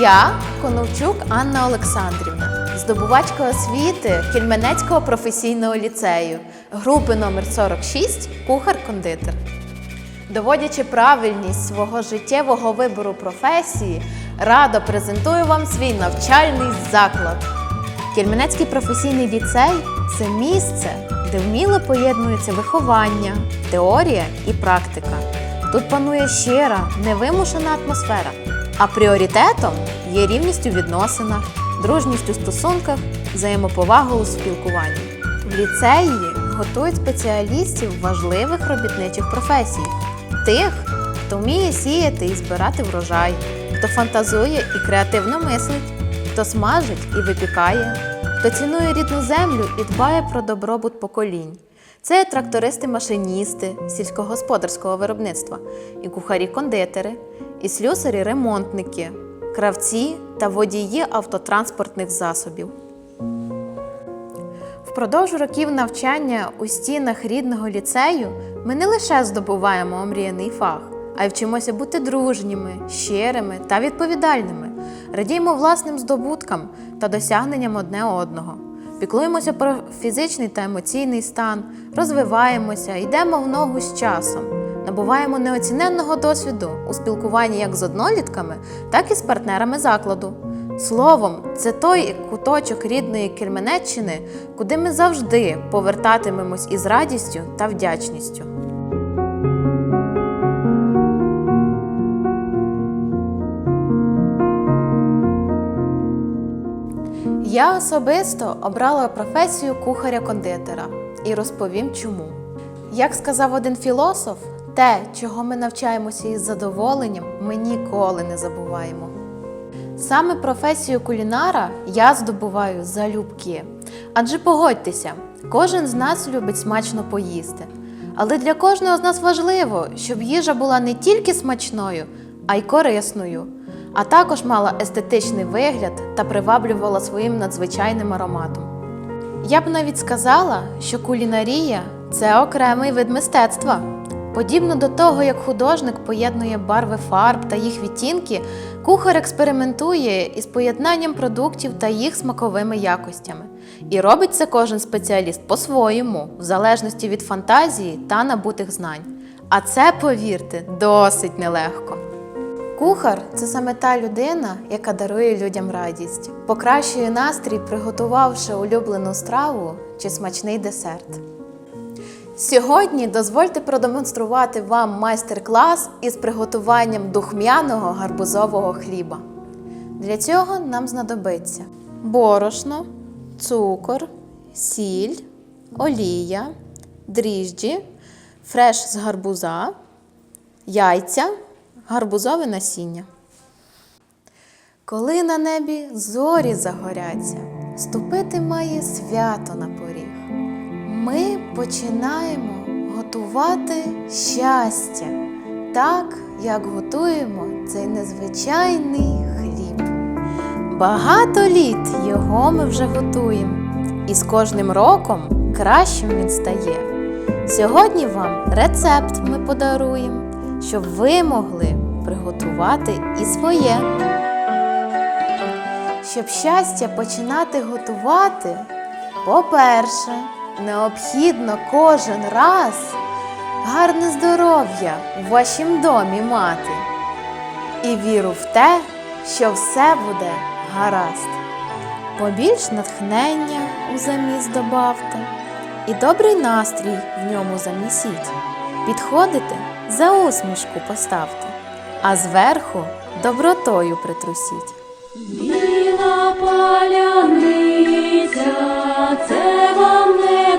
Я Коновчук Анна Олександрівна, здобувачка освіти Кельменецького професійного ліцею, групи номер 46 кухар-кондитер. Доводячи правильність свого життєвого вибору професії, радо презентую вам свій навчальний заклад. Кельменецький професійний ліцей це місце, де вміло поєднується виховання, теорія і практика. Тут панує щира, невимушена атмосфера, а пріоритетом є рівність у відносинах, дружність у стосунках, взаємоповага у спілкуванні. В ліцеї готують спеціалістів важливих робітничих професій, тих, хто вміє сіяти і збирати врожай, хто фантазує і креативно мислить, хто смажить і випікає, хто цінує рідну землю і дбає про добробут поколінь. Це трактористи-машиністи сільськогосподарського виробництва, і кухарі-кондитери, і слюсарі-ремонтники, кравці та водії автотранспортних засобів. Впродовж років навчання у стінах рідного ліцею ми не лише здобуваємо омріяний фах, а й вчимося бути дружніми, щирими та відповідальними, радіємо власним здобуткам та досягненням одне одного. Піклуємося про фізичний та емоційний стан, розвиваємося, йдемо в ногу з часом, набуваємо неоціненного досвіду у спілкуванні як з однолітками, так і з партнерами закладу. Словом, це той куточок рідної Кельменеччини, куди ми завжди повертатимемось із радістю та вдячністю. Я особисто обрала професію кухаря-кондитера і розповім чому. Як сказав один філософ, те, чого ми навчаємося із задоволенням, ми ніколи не забуваємо. Саме професію кулінара я здобуваю залюбки. Адже погодьтеся, кожен з нас любить смачно поїсти. Але для кожного з нас важливо, щоб їжа була не тільки смачною, а й корисною, а також мала естетичний вигляд та приваблювала своїм надзвичайним ароматом. Я б навіть сказала, що кулінарія це окремий вид мистецтва. Подібно до того, як художник поєднує барви фарб та їх відтінки, кухар експериментує із поєднанням продуктів та їх смаковими якостями. І робить це кожен спеціаліст по-своєму, в залежності від фантазії та набутих знань. А це, повірте, досить нелегко. Кухар це саме та людина, яка дарує людям радість, покращує настрій, приготувавши улюблену страву чи смачний десерт. Сьогодні дозвольте продемонструвати вам майстер-клас із приготуванням духмяного гарбузового хліба. Для цього нам знадобиться борошно, цукор, сіль, олія, дріжджі, фреш з гарбуза, яйця, гарбузове насіння. Коли на небі зорі загоряться, ступити має свято на поріг. Ми починаємо готувати щастя, так як готуємо цей незвичайний хліб. Багато літ його ми вже готуємо, і з кожним роком кращим він стає. Сьогодні вам рецепт ми подаруємо, щоб ви могли приготувати і своє. Щоб щастя починати готувати, по-перше, необхідно кожен раз гарне здоров'я в вашім домі мати і віру в те, що все буде гаразд. Побільш натхнення у заміс добавте, і добрий настрій в ньому замісіть. Підходите, за усмішку поставте, а зверху добротою притрусіть. Біла паляниця, це вам не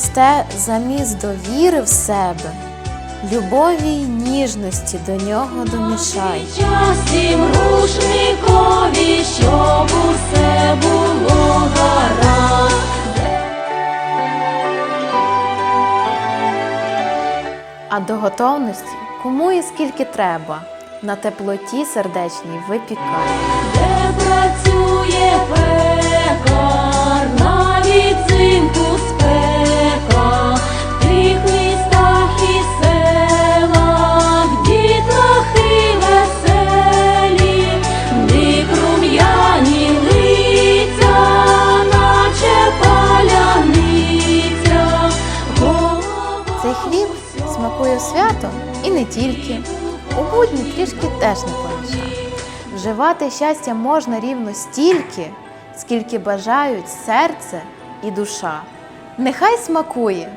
росте замість довіри в себе, любові й ніжності до нього домішай. Щастям рушникові, щоб усе було гаразд. А до готовності кому і скільки треба, на теплоті сердечній випікай. Де працює пекар, навіть взимку і не тільки. У будні трішки теж не помішає. Вживати щастя можна рівно стільки, скільки бажають серце і душа. Нехай смакує,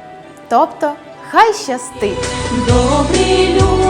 тобто хай щастить. Добрі люди